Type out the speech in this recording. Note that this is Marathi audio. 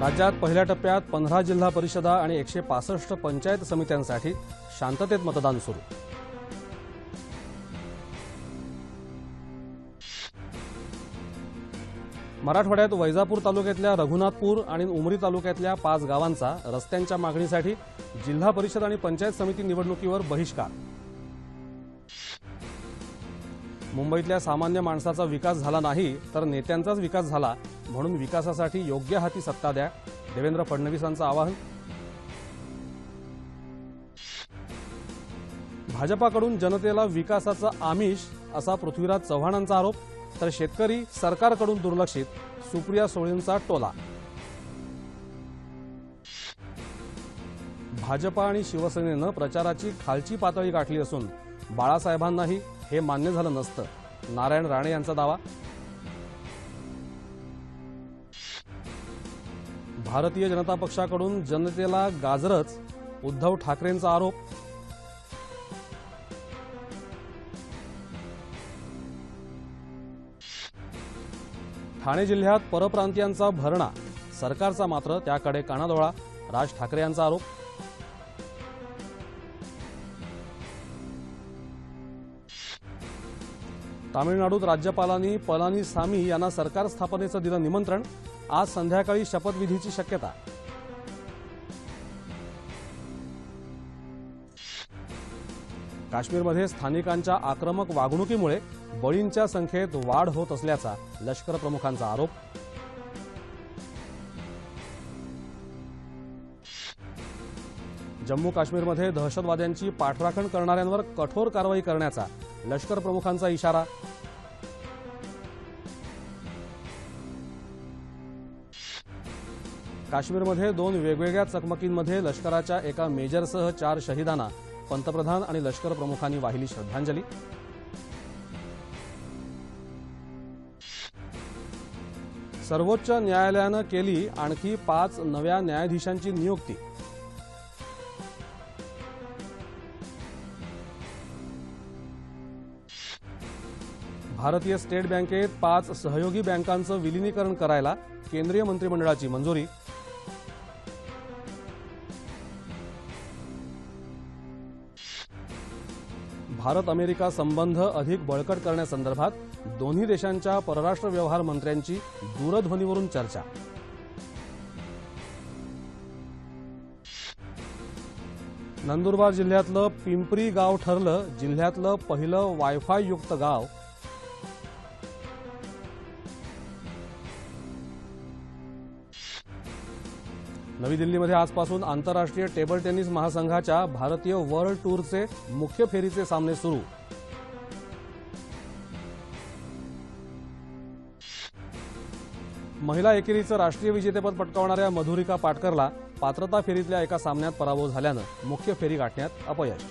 राज्यात पहिल्या टप्प्यात पंधरा जिल्हा परिषदा आणि एकशे पासष्ट पंचायत समित्यांसाठी शांततेत मतदान सुरू. मराठवाड्यात वैजापूर तालुक्यातल्या रघुनाथपूर आणि उमरी तालुक्यातल्या पाच गावांचा रस्त्यांच्या मागणीसाठी जिल्हा परिषद आणि पंचायत समिती निवडणुकीवर बहिष्कार मुंबईतल्या सामान्य माणसाचा विकास झाला नाही तर नेत्यांचाच विकास झाला म्हणून विकासासाठी योग्य हाती सत्ता द्या. देवेंद्र फडणवीसांचं आवाहन. भाजपाकडून जनतेला विकासाचं आमिष असा पृथ्वीराज चव्हाणांचा आरोप तर शेतकरी सरकारकडून दुर्लक्षित सुप्रिया सोळींचा टोला. भाजपा आणि शिवसेनेनं प्रचाराची खालची पातळी गाठली असून बाळासाहेबांनाही हे मान्य झालं नसतं. नारायण राणे यांचा दावा? भारतीय जनता पक्षाकडून जनतेला गाजरच उद्धव ठाकरेंचा आरोप? ठाणे जिल्ह्यात परप्रांतीयांचा भरणा सरकारचा मात्र त्याकडे कानाडोळा राज ठाकरे यांचा आरोप? तामिळनाडूत राज्यपालांनी पलानीसामी यांना सरकार स्थापनेचं दिलं निमंत्रण. आज संध्याकाळी शपथविधीची शक्यता. काश्मीरमध्ये स्थानिकांच्या आक्रमक वागणुकीमुळे बळींच्या संख्येत वाढ होत असल्याचा लष्कर प्रमुखांचा आरोप. जम्मू काश्मीरमध्ये दहशतवाद्यांची पाठराखण करणाऱ्यांवर कठोर कारवाई करण्याचा लष्कर प्रमुखांचा इशारा. काश्मीरमध्ये दोन वेगवेगळ्या चकमकींमध्ये लष्कराच्या एका मेजरसह चार शहीदांना पंतप्रधान आणि लष्कर प्रमुखांनी वाहिली श्रद्धांजली. सर्वोच्च न्यायालयानं केली आणखी पाच नव्या न्यायाधीशांची नियुक्ती. भारतीय स्टेट बँकेत पाच सहयोगी बँकांचं विलिनीकरण करायला केंद्रीय मंत्रिमंडळाची मंजुरी. भारत अमेरिका संबंध अधिक बळकट करण्यासंदर्भात दोन्ही देशांच्या परराष्ट्र व्यवहार मंत्र्यांची दूरध्वनीवरून चर्चा. नंदुरबार जिल्ह्यातलं पिंपरी गाव ठरलं जिल्ह्यातलं पहिलं वायफाय युक्त गाव नवी दिल्लीमध्ये आजपासून आंतरराष्ट्रीय टेबल टेनिस महासंघाच्या भारतीय वर्ल्ड टूरचे मुख्य फेरीचे सामने सुरू. महिला एकेरीचं राष्ट्रीय विजेतेपद पटकावणाऱ्या मधुरिका पाटकरला पात्रता फेरीतल्या एका सामन्यात पराभव झाल्यानं मुख्य फेरी गाठण्यात अपयश.